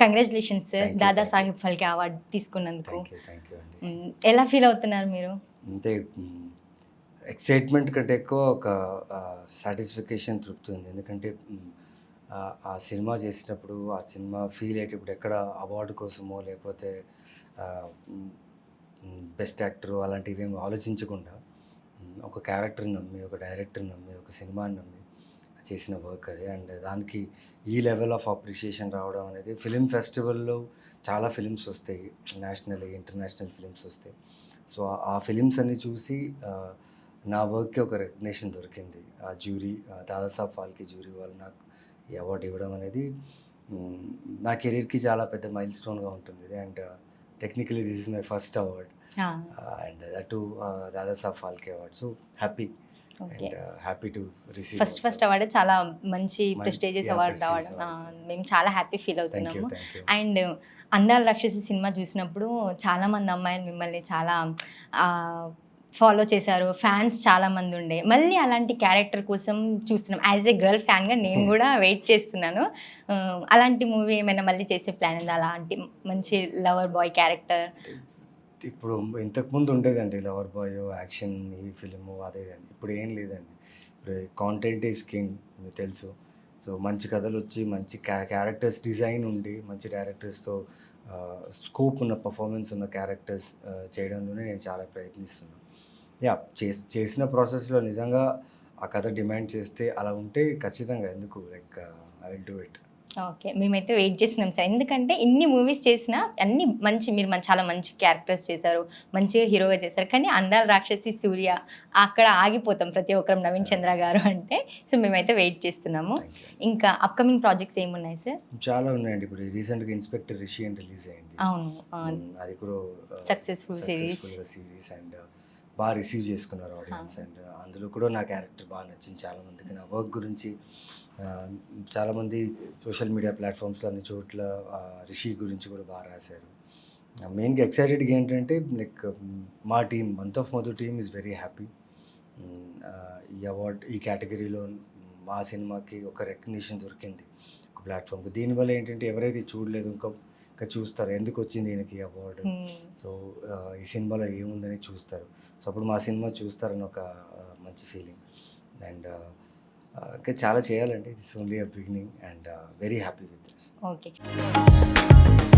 Congratulations sir Dada. Saheb Phalke award తీసుకున్నందుకు. Thank you thank you అండి. మ్, ఎలా ఫీల్ అవుతున్నారు మీరు? అంతే ఎక్సైట్మెంట్ కంటే ఎక్కువ ఒక సాటిస్ఫికేషన్ తృప్తి ఉంది. ఎందుకంటే ఆ- సినిమా చేసినప్పుడు ఆ సినిమా ఫీల్ అయ్యేటప్పుడు ఎక్కడ అవార్డు కోసమో లేకపోతే బెస్ట్ యాక్టర్ అలాంటివి ఏమి ఆలోచించకుండా ఒక క్యారెక్టర్ని నమ్మి ఒక డైరెక్టర్ని నమ్మి ఒక సినిమాని నమ్మి చేసిన వర్క్ అది. అండ్ దానికి ఈ లెవెల్ ఆఫ్ అప్రిషియేషన్ రావడం అనేది ఫిలిం ఫెస్టివల్లో చాలా ఫిలిమ్స్ వస్తాయి. నేషనల్ ఇంటర్నేషనల్ ఫిలిమ్స్ వస్తాయి. సో ఆ- ఫిలిమ్స్ అన్ని చూసి నా వర్క్కి ఒక రికగ్నేషన్ దొరికింది. ఆ జ్యూరీ దాదాసాబ్ ఫాల్కే జ్యూరీ వాళ్ళు నాకు ఈ అవార్డు ఇవ్వడం అనేది నా కెరీర్కి చాలా పెద్ద మైల్ స్టోన్గా ఉంటుంది. And technically this is my first award and that to Dadasaheb Phalke award so happy happy to receive first first award చాలా మంచి ప్రెస్టేజియస్ అవార్డు రావడం. మేము చాలా హ్యాపీ ఫీల్ అవుతున్నాము. అండ్ అందాల రాక్షసి సినిమా చూసినప్పుడు చాలా మంది అమ్మాయిలు మిమ్మల్ని చాలా ఫాలో చేశారు. ఫ్యాన్స్ చాలా మంది ఉండే. మళ్ళీ అలాంటి క్యారెక్టర్ కోసం చూస్తున్నాం. యాజ్ ఏ గర్ల్ ఫ్యాన్గా నేను Hmm. కూడా వెయిట్ చేస్తున్నాను. అలాంటి మూవీ ఏమైనా మళ్ళీ చేసే ప్లాన్ ఉందా? అలాంటి మంచి లవర్ బాయ్ క్యారెక్టర్ ఇప్పుడు ఇంతకుముందు ఉండేదండి లవర్ బాయ్ యాక్షన్ ఈ ఫిలిము అదే కానీ ఇప్పుడు ఏం లేదండి. ఇప్పుడు కాంటెంట్ ఈస్ కింగ్ మీకు తెలుసు. సో మంచి కథలు వచ్చి మంచి క్యా క్యారెక్టర్స్ డిజైన్ ఉండి మంచి డైరెక్టర్స్తో స్కోప్ ఉన్న పర్ఫార్మెన్స్ ఉన్న క్యారెక్టర్స్ చేయడంలోనే నేను చాలా ప్రయత్నిస్తున్నాను. యా చేసిన ప్రాసెస్లో నిజంగా ఆ కథ డిమాండ్ చేస్తే అలా ఉంటే ఖచ్చితంగా ఎందుకు? Like I will do it okay మేమైతే వెయిట్ చేస్తున్నాం సార్. ఎందుకంటే ఇన్ని మూవీస్ చేసినా అన్ని మంచి మీరు మన- చాలా మంచి క్యారెక్టర్స్ చేశారు మంచిగా హీరోగా చేశారు. కానీ అందాల రాక్షసి సూర్య అక్కడ ఆగిపోతాం ప్రతి ఒక్కరం నవీన్ చంద్ర గారు అంటే. సో మేమైతే వెయిట్ చేస్తున్నాము. ఇంకా అప్కమింగ్ ప్రాజెక్ట్స్ ఏమున్నాయి సార్? చాలా ఉన్నాయండి. ఇప్పుడు రీసెంట్గా ఇన్స్పెక్టర్ రిషి అని రిలీజ్ అయింది. అవును. అది కూడా సక్సెస్ఫుల్ సిరీస్ సిరీస్ అండ్ బాగా రిసీవ్ చేసుకున్నారు ఆడియన్స్ అండ్ అందులో కూడా నా క్యారెక్టర్ బాగా నచ్చింది. చాలా మందికి నా వర్క్ గురించి ఆ, చాలా మంది సోషల్ మీడియా ప్లాట్ఫామ్స్లో అన్ని చోట్ల రిషి గురించి కూడా బాగా రాశారు. మెయిన్గా ఎక్సైటెడ్గా ఏంటంటే లైక్ మా team month of Madhu team is very happy ఈ అవార్డ్ ఈ కేటగిరీలో మా సినిమాకి ఒక రికగ్నిషన్ దొరికింది. ఒక ప్లాట్ఫామ్కి. దీనివల్ల ఏంటంటే ఎవరైతే చూడలేదు ఇంకా చూస్తారు. ఎందుకు వచ్చింది ఈయనకి అవార్డు? సో ఈ సినిమాలో ఏముందని చూస్తారు. సో అప్పుడు మా సినిమా చూస్తారని ఒక మంచి ఫీలింగ్. అండ్ ఇంకా చాలా చేయాలండి. It's only a beginning and very happy with this. Okay.